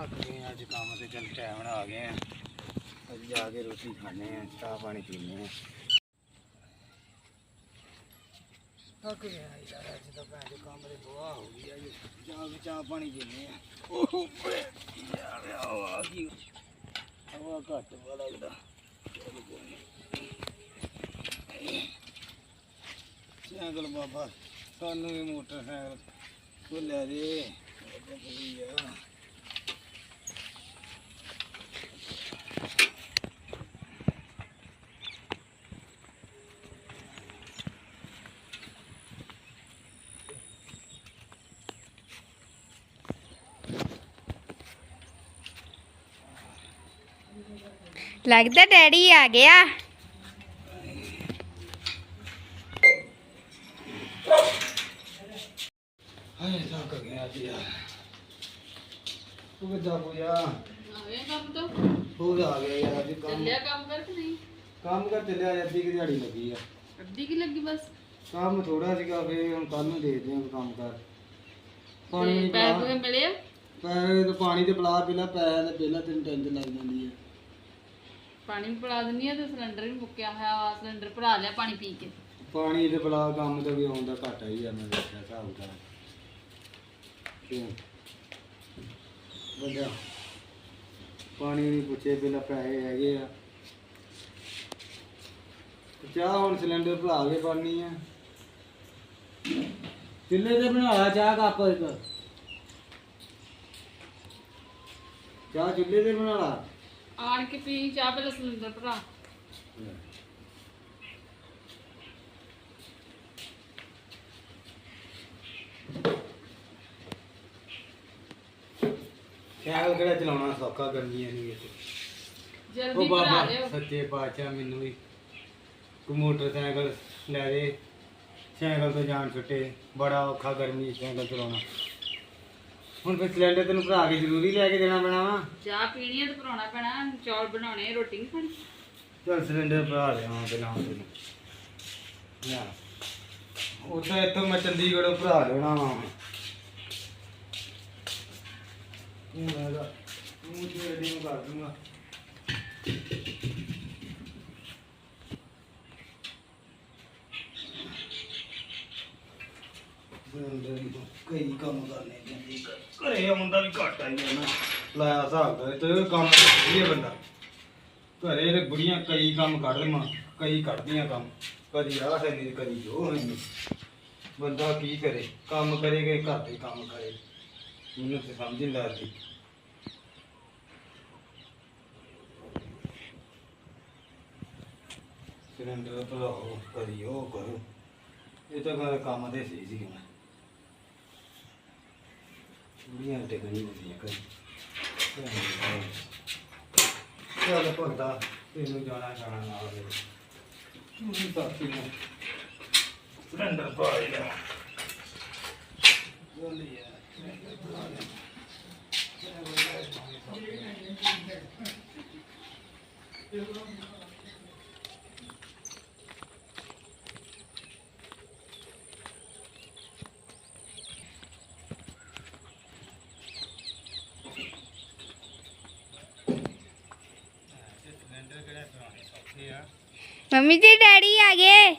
ਥੱਕ ਗਏ ਅੱਜ ਕੰਮ ਤੇ ਚੱਲ ਟਾਈਮ ਨਾਲ ਆ ਗਏ ਆ। ਅੱਜ ਜਾ ਕੇ ਰੋਟੀ ਖਾਣੇ ਆ, ਚਾਹ ਪਾਣੀ ਪੀਣੇ ਆ। ਥੱਕ ਗਏ ਯਾਰ, ਅੱਜ ਤਾਂ ਭੈਣ ਦੇ ਕੰਮ ਦੇ ਬੁਆ ਹੋ ਗਈ ਆ ਜੀ ਜਾ ਕੇ ਚਾਹ ਪਾਣੀ ਪੀਣੇ ਆ। ਓਹ ਯਾਰ ਆ ਕੀ ਹਵਾ ਘੱਟ ਵਾ ਲੱਗਦਾ। ਚੱਲ ਕੋਈ ਨੀ। ਸਾਈਕਲ ਬਾਬਾ, ਸਾਨੂੰ ਵੀ ਮੋਟਰਸਾਈਕਲ ਉਹ ਲੈ ਦੇ ਲੱਗਦਾ ਡੈਡੀ ਆ ਗਿਆ। ਹਾਏ ਥੱਕ ਗਿਆ ਅੱਜ ਯਾਰ। ਤੂੰ ਕਿੱਦਾਂ ਪੂਜਾ ਆਵੇ ਕੰਮ ਤੋਂ। ਹੋ ਗਿਆ ਆ ਗਿਆ ਯਾਰ ਅੱਜ ਕੰਮ। ਚੱਲਿਆ ਕੰਮ ਕਰ ਕਿ ਨਹੀਂ? ਕੰਮ ਕਰ ਚੱਲਿਆ ਅੱਜ ਅੱਧੀ ਕੁ ਦਿਹਾੜੀ ਲੱਗੀ ਆ। ਅੱਧੀ ਕੀ ਲੱਗੀ ਬਸ। ਕੰਮ ਥੋੜਾ ਸੀਗਾ ਫੇਰ ਹੁਣ ਕੱਲ ਨੂੰ ਦੇਖਦੇ ਹਾਂ ਕੰਮ ਕਰ। ਪਾਣੀ ਤੇ ਪੈਸੇ ਪੂਸੇ ਮਿਲੇ ਆ? ਪੈਸੇ ਤੇ ਪਾਣੀ ਤੇ ਪਲਾ ਪਹਿਲਾਂ ਪੈਸੇ ਤੇ ਪਹਿਲਾਂ ਤੈਨੂੰ ਟੈਨਸ਼ਨ ਲੱਗ ਜਾਂਦੀ ਹੈ ਪਾਣੀ ਵੀ ਪਿਲਾ ਦਿੰਨੀ ਆ ਤੇ ਸਿਲੰਡਰ ਵੀ ਮੁੱਕਿਆ ਹੋਇਆ ਵਾ ਸਿਲੰਡਰ ਭਰਾ ਲਿਆ ਪਾਣੀ ਪੀ ਕੇ। ਪਾਣੀ ਤੇ ਪਲਾ ਕੰਮ ਤੇ ਵੀ ਆਉਂਦਾ ਘਾਟਾ ਹੀ ਆ ਮੈਂ ਦੇਖਿਆ ਹਿਸਾਬ ਦਾ ਕਿਉਂ? ਬੰਦਾ ਪਾਣੀ ਨਹੀਂ ਪੁੱਛੇ ਪਹਿਲਾਂ ਪੈਸੇ ਹੈਗੇ ਆ। ਤੇ ਚਾਹ ਹੁਣ ਸਿਲੰਡਰ ਭਰਾ ਕੇ ਪਾਣੀ ਆ। ਚੁੱਲ੍ਹੇ ਤੇ ਬਣਾ ਲਾ ਚਾਹ ਕੱਪ ਇੱਕ। ਚਾਹ ਚੁੱਲ੍ਹੇ ਤੇ ਬਣਾ ਲਾ? ਆਣ ਕੇ ਪੀ ਚਾਹ ਪਹਿਲਾਂ ਸਿਲੰਡਰ ਭਰਾ। ਸਾਈਕਲ ਕਿਹੜਾ ਚਲਾਉਣਾ ਸੌਖਾ ਗਰਮੀਆਂ ਨਹੀਂ ਵਿੱਚ ਉਹ ਜਲਦੀ ਭਰਾ ਬਾਬਾ ਲਿਓ। ਸੱਚੇ ਪਾਤਸ਼ਾਹ ਮੈਨੂੰ ਵੀ ਕੋ ਮੋਟਰਸਾਈਕਲ ਲੈ ਦੇ ਸਾਈਕਲ ਤੋਂ ਜਾਣ ਛੁੱਟੇ ਬੜਾ ਔਖਾ ਗਰਮੀ ਸਾਈਕਲ ਚਲਾਉਣਾ। ਹੁਣ ਫਿਰ ਸਿਲੰਡਰ ਤੈਨੂੰ ਭਰਾ ਕੇ ਜ਼ਰੂਰੀ ਲੈ ਕੇ ਦੇਣਾ ਪੈਣਾ ਵਾ। ਚਾਹ ਪੀਣੀ ਆ ਤੇ ਭਰਾਉਣਾ ਪੈਣਾ ਚੌਲ ਬਣਾਉਣੇ ਰੋਟੀ ਨਹੀਂ ਖਾਣੀ। ਚਲ ਸਿਲੰਡਰ ਭਰਾ ਲਿਆਵਾਂ ਪਹਿਲਾਂ ਹੁਣ ਤੈਨੂੰ। ਯਾ ਉੱਥੇ ਇੱਥੋਂ ਮੈਂ ਚੰਡੀਗੜ੍ਹੋਂ ਭਰਾ ਲੈਣਾ ਵਾ। ਤੂੰ ਹੈਗਾ ਤੂੰ ਜਿਹੜੀ ਨੂੰ ਕਰ ਦੂੰਗਾ। ਕਈ ਕੰਮ ਕਰਨੇ ਪੈਂਦੇ ਘਰੇ ਆਉਂਦਾ ਵੀ ਘੱਟ ਆਈ ਨਾ ਲਾਇਆ ਹਿਸਾਬ ਦਾ ਤੇ ਕੰਮ ਇਹ ਬੰਦਾ। ਘਰੇ ਤੇ ਬੁੜੀਆਂ ਕਈ ਕੰਮ ਕੱਢ ਲਵਾਂ ਕਈ ਕੱਢਦੀਆਂ ਕੰਮ। ਕਦੀ ਆਹ ਹੈ ਨਹੀਂ, ਕਦੀ ਜੋ ਹੈ ਨਹੀਂ। ਬੰਦਾ ਕੀ ਕਰੇ? ਕੰਮ ਕਰੇਗਾ ਘਰ ਦੇ ਕੰਮ ਕਰੇ? ਮੈਨੂੰ ਤੇ ਸਮਝ ਨਹੀਂ ਲੱਗਦੀ। ਸਿਲੰਡਰ ਭਰਾਓ, ਕਦੀ ਉਹ ਕਰੋ। ਇਹ ਤਾਂ ਗੱਲ ਕੰਮ ਦੇ ਸੀ ਸੀ ਮੈਂ ਬੁੜੀਆਂ ਤੇ ਗਣੀ ਨਹੀਂ ਕਰੀ ਚੱਲ ਭਗਦਾ ਤੈਨੂੰ ਜਾਣਾ ਜਾਣਾ ਨਾਲ ਦੇ ਤੂੰ ਵੀ ਸਾਥੀ ਨੂੰ। ਸਿਲੰਡਰ ਪਾ ਲਿਆ ਚੱਲ ਯਾਰ ਮੰਮੀ ਤੇ ਡੈਡੀ ਆ ਗਏ।